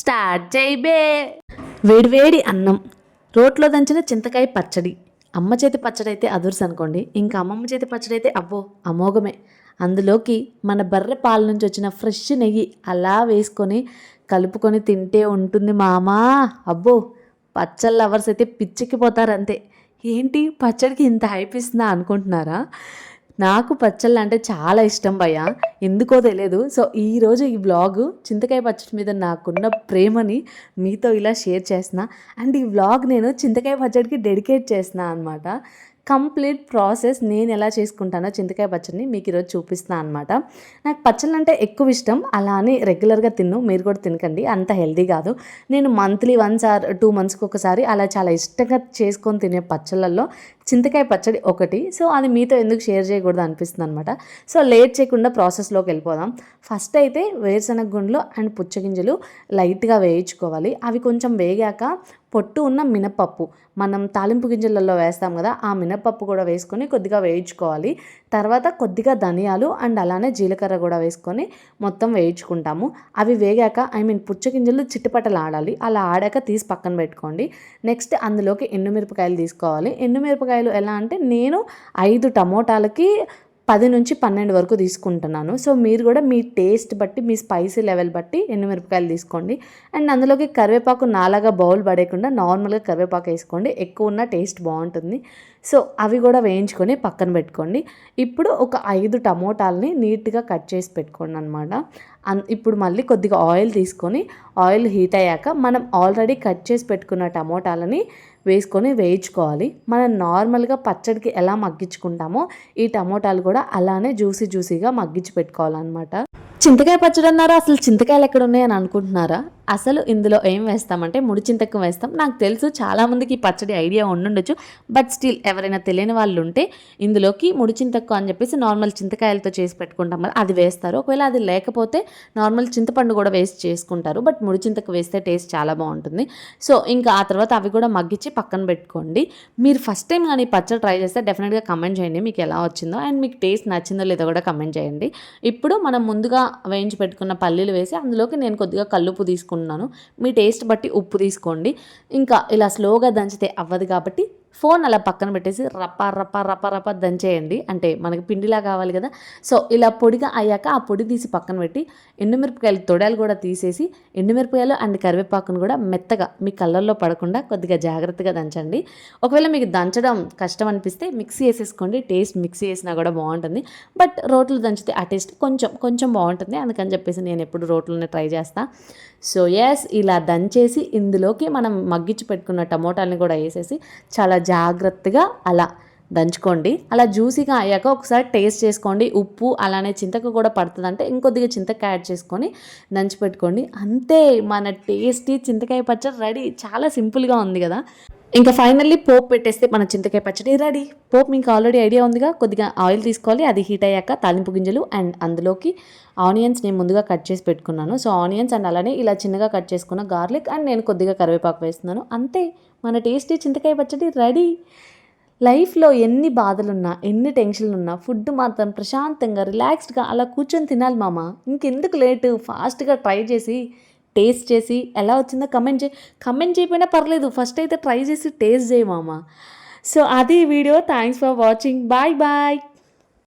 Start చేయబే వేడివేడి అన్నం. రోట్లో దంచిన చింతకాయ పచ్చడి. అమ్మ చేతి పచ్చడి అయితే అదుర్స్ అనుకోండి. ఇంకా అమ్మమ్మ చేతి పచ్చడి అయితే అబ్బో అమోఘమే. అందులోకి మన బర్రె పాల నుంచి వచ్చిన ఫ్రెష్ నెయ్యి అలా వేసుకొని కలుపుకొని తింటే ఉంటుంది మామా. అబ్బో పచ్చళ్ళ లవర్స్ అయితే పిచ్చెక్కిపోతారంతే. ఏంటి? పచ్చడికి ఇంత హైప్ ఇస్తుందా అనుకుంటున్నారా? నాకు పచ్చళ్ళు అంటే చాలా ఇష్టం భయ్య. ఎందుకో తెలియదు సో ఈరోజు ఈ బ్లాగ్ చింతకాయ పచ్చడి మీద నాకున్న ప్రేమని మీతో ఇలా షేర్ చేసిన అండ్ ఈ వ్లాగ్ నేను చింతకాయ పచ్చడికి డెడికేట్ చేసిన అనమాట కంప్లీట్ ప్రాసెస్ నేను ఎలా చేసుకుంటానో చింతకాయ పచ్చడిని మీకు ఈరోజు చూపిస్తాను అనమాట నాకు పచ్చళ్ళు అంటే ఎక్కువ ఇష్టం. అలా అని రెగ్యులర్గా తిన్ను. మీరు కూడా తినకండి. అంత హెల్దీ కాదు. నేను మంత్లీ వన్స్ ఆర్ టూ మంత్స్కి ఒకసారి అలా చాలా ఇష్టంగా చేసుకొని తినే పచ్చళ్ళల్లో చింతకాయ పచ్చడి ఒకటి. సో అది మీతో ఎందుకు షేర్ చేయకూడదు అనిపిస్తుంది అనమాట సో లేట్ చేయకుండా ప్రాసెస్లోకి వెళ్ళిపోదాం. ఫస్ట్ అయితే వేరుశనగ గుండ్లు అండ్ పుచ్చగింజలు లైట్గా వేయించుకోవాలి. అవి కొంచెం వేగాక పొట్టు ఉన్న మినపప్పు. మనం తాలింపు గింజలలో వేస్తాం కదా ఆ మినపప్పు కూడా వేసుకొని కొద్దిగా వేయించుకోవాలి. తర్వాత కొద్దిగా ధనియాలు అండ్ అలానే జీలకర్ర కూడా వేసుకొని మొత్తం వేయించుకుంటాము. అవి వేగాక ఐ మీన్ పుచ్చగింజలు చిట్టుపట్టలు ఆడాలి అలా ఆడాక తీసి పక్కన పెట్టుకోండి. నెక్స్ట్ అందులోకి ఎండుమిరపకాయలు తీసుకోవాలి. ఎండుమిరపకాయలు ఎలా అంటే నేను ఐదు టమోటాలకి పది నుంచి పన్నెండు వరకు తీసుకుంటున్నాను. సో మీరు కూడా మీ టేస్ట్ బట్టి మీ స్పైసీ లెవెల్ బట్టి ఎండుమిరపకాయలు తీసుకోండి. అండ్ అందులోకి కరివేపాకు నాలాగా బౌల్ పడేయకుండా నార్మల్గా కరివేపాకు వేసుకోండి. ఎక్కువ ఉన్న టేస్ట్ బాగుంటుంది. సో అవి కూడా వేయించుకొని పక్కన పెట్టుకోండి. ఇప్పుడు ఒక ఐదు టమోటాలని నీట్గా కట్ చేసి పెట్టుకోండి అనమాట అన్ ఇప్పుడు మళ్ళీ కొద్దిగా ఆయిల్ తీసుకొని ఆయిల్ హీట్ అయ్యాక మనం ఆల్రెడీ కట్ చేసి పెట్టుకున్న టమోటాలని వేసుకొని వేయించుకోవాలి. మనం నార్మల్గా పచ్చడికి ఎలా మగ్గించుకుంటామో ఈ టమోటాలు కూడా అలానే జ్యూసీ జ్యూసీగా మగ్గించి పెట్టుకోవాలన్నమాట. చింతకాయ పచ్చడి అన్నారా? అసలు చింతకాయలు ఎక్కడ ఉన్నాయని అనుకుంటున్నారా? అసలు ఇందులో ఏం వేస్తామంటే ముడిచింతకు వేస్తాం. నాకు తెలుసు చాలామందికి ఈ పచ్చడి ఐడియా ఉండుండొచ్చు బట్ స్టిల్ ఎవరైనా తెలియని వాళ్ళు ఉంటే ఇందులోకి ముడిచింతకు అని చెప్పేసి నార్మల్ చింతకాయలతో చేసి పెట్టుకుంటాం కదా అది వేస్తారు. ఒకవేళ అది లేకపోతే నార్మల్ చింతపండు కూడా వేసి చేసుకుంటారు బట్ ముడి చింతకు వేస్తే టేస్ట్ చాలా బాగుంటుంది. సో ఇంకా ఆ తర్వాత అవి కూడా మగ్గించి పక్కన పెట్టుకోండి. మీరు ఫస్ట్ టైం కానీ ఈ పచ్చడి ట్రై చేస్తే డెఫినెట్గా కమెంట్ చేయండి మీకు ఎలా వచ్చిందో అండ్ మీకు టేస్ట్ నచ్చిందో లేదో కూడా కమెంట్ చేయండి. ఇప్పుడు మనం ముందుగా వేయించి పెట్టుకున్న పల్లీలు వేసి అందులోకి నేను కొద్దిగా కల్లుపు తీసుకున్నాను మీ టేస్ట్ బట్టి ఉప్పు తీసుకోండి. ఇంకా ఇలా స్లోగా దంచితే అవ్వదు కాబట్టి ఫోన్ అలా పక్కన పెట్టేసి రప్ప రప్ప రప్ప రప్ప దంచేయండి. అంటే మనకి పిండిలా కావాలి కదా. సో ఇలా పొడిగా అయ్యాక ఆ పొడి తీసి పక్కన పెట్టి ఎండుమిరపకాయలు తొడాలు కూడా తీసేసి ఎండుమిరపకాయలు అండ్ కరివేపాకును కూడా మెత్తగా మీ కళ్ళల్లో పడకుండా కొద్దిగా జాగ్రత్తగా దంచండి. ఒకవేళ మీకు దంచడం కష్టం అనిపిస్తే మిక్సీ వేసేసుకోండి. టేస్ట్ మిక్సీ వేసినా కూడా బాగుంటుంది. బట్ రోట్లు దంచితే ఆ టేస్ట్ కొంచెం కొంచెం బాగుంటుంది. అందుకని చెప్పేసి నేను ఎప్పుడు రోట్లోనే ట్రై చేస్తాను సో ఎస్ ఇలా దంచేసి ఇందులోకి మనం మగ్గించి పెట్టుకున్న టమోటాలని కూడా వేసేసి చాలా జాగ్రత్తగా అలా దంచుకోండి. అలా జ్యూసీగా అయ్యాక ఒకసారి టేస్ట్ చేసుకోండి. ఉప్పు అలానే చింతకు కూడా పడుతుందంటే ఇంకొద్దిగా చింతకాయ యాడ్ చేసుకొని దంచి పెట్టుకోండి. అంతే మన టేస్టీ చింతకాయ పచ్చడి రెడీ. చాలా సింపుల్గా ఉంది కదా. ఇంకా ఫైనల్లీ పోపు పెట్టేస్తే మన చింతకాయ పచ్చడి రెడీ పోపు మీకు ఆల్రెడీ ఐడియా ఉందిగా. కొద్దిగా ఆయిల్ తీసుకోవాలి. అది హీట్ అయ్యాక తాలింపు గింజలు అండ్ అందులోకి ఆనియన్స్ నేను ముందుగా కట్ చేసి పెట్టుకున్నాను. సో ఆనియన్స్ అండ్ అలానే ఇలా చిన్నగా కట్ చేసుకున్న గార్లిక్ అండ్ నేను కొద్దిగా కరివేపాకు వేస్తున్నాను. అంతే. మన టేస్టీ చింతకాయ పచ్చడి రెడీ లైఫ్లో ఎన్ని బాధలున్నా ఎన్ని టెన్షన్లు ఉన్నా ఫుడ్ మాత్రం ప్రశాంతంగా రిలాక్స్డ్గా అలా కూర్చొని తినాలి మామ. ఇంకెందుకు లేటు ఫాస్ట్గా ట్రై చేసి టేస్ట్ చేసి ఎలా వచ్చిందో కమెంట్ చేయి. కమెంట్ చేయకపోయినా పర్లేదు. ఫస్ట్ అయితే ట్రై చేసి టేస్ట్ చేయమామా సో అది video thanks for watching bye bye